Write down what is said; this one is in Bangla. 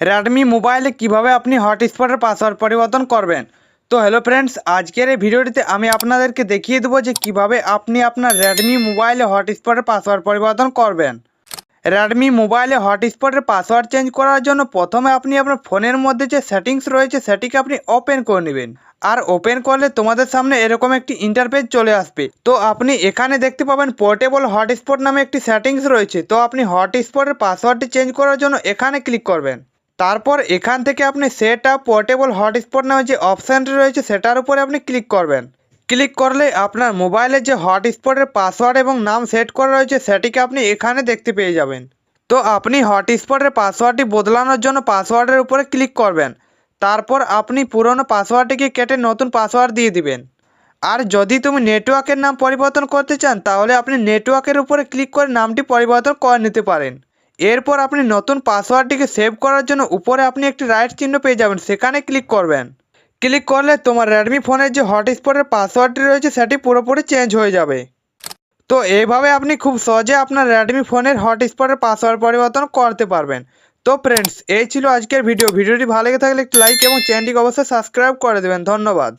রেডমি মোবাইলে কীভাবে আপনি হটস্পটের পাসওয়ার্ড পরিবর্তন করবেন? তো হ্যালো ফ্রেন্ডস আজকের এই ভিডিওটিতে আমি আপনাদেরকে দেখিয়ে দেবো যে কীভাবে আপনি আপনার রেডমি মোবাইলে হটস্পটের পাসওয়ার্ড পরিবর্তন করবেন। রেডমি মোবাইলে হটস্পটের পাসওয়ার্ড চেঞ্জ করার জন্য প্রথমে আপনি আপনার ফোনের মধ্যে যে সেটিংস রয়েছে, সেটিকে আপনি ওপেন করে নেবেন। আর ওপেন করলে তোমাদের সামনে এরকম একটি ইন্টারফেস চলে আসবে। তো আপনি এখানে দেখতে পাবেন পোর্টেবল হটস্পট নামে একটি সেটিংস রয়েছে। তো আপনি হটস্পটের পাসওয়ার্ডটি চেঞ্জ করার জন্য এখানে ক্লিক করবেন। তারপর এখান থেকে আপনি সেট আপ পোর্টেবল হটস্পট নামে যে অপশানটি রয়েছে, সেটার উপরে আপনি ক্লিক করবেন। ক্লিক করলে আপনার মোবাইলে যে হটস্পটের পাসওয়ার্ড এবং নাম সেট করা রয়েছে, সেটিকে আপনি এখানে দেখতে পেয়ে যাবেন। তো আপনি হটস্পটের পাসওয়ার্ডটি বদলানোর জন্য পাসওয়ার্ডের উপরে ক্লিক করবেন। তারপর আপনি পুরনো পাসওয়ার্ডটিকে কেটে নতুন পাসওয়ার্ড দিয়ে দিবেন। আর যদি তুমি নেটওয়ার্কের নাম পরিবর্তন করতে চান, তাহলে আপনি নেটওয়ার্কের উপরে ক্লিক করে নামটি পরিবর্তন করে নিতে পারেন। এরপর আপনি নতুন পাসওয়ার্ডটিকে সেভ করার জন্য উপরে আপনি একটি রাইট চিহ্ন পেয়ে যাবেন, সেখানে ক্লিক করবেন। ক্লিক করলে তোমার রেডমি ফোনের যে হটস্পটের পাসওয়ার্ডটি রয়েছে, সেটি পুরোপুরি চেঞ্জ হয়ে যাবে। তো এইভাবে আপনি খুব সহজে আপনার রেডমি ফোনের হটস্পটের পাসওয়ার্ড পরিবর্তন করতে পারবেন। তো ফ্রেন্ডস এই ছিল আজকের ভিডিও ভিডিওটি ভালো লেগে থাকলে একটু লাইক এবং চ্যানেলটিকে অবশ্যই সাবস্ক্রাইব করে দেবেন। ধন্যবাদ।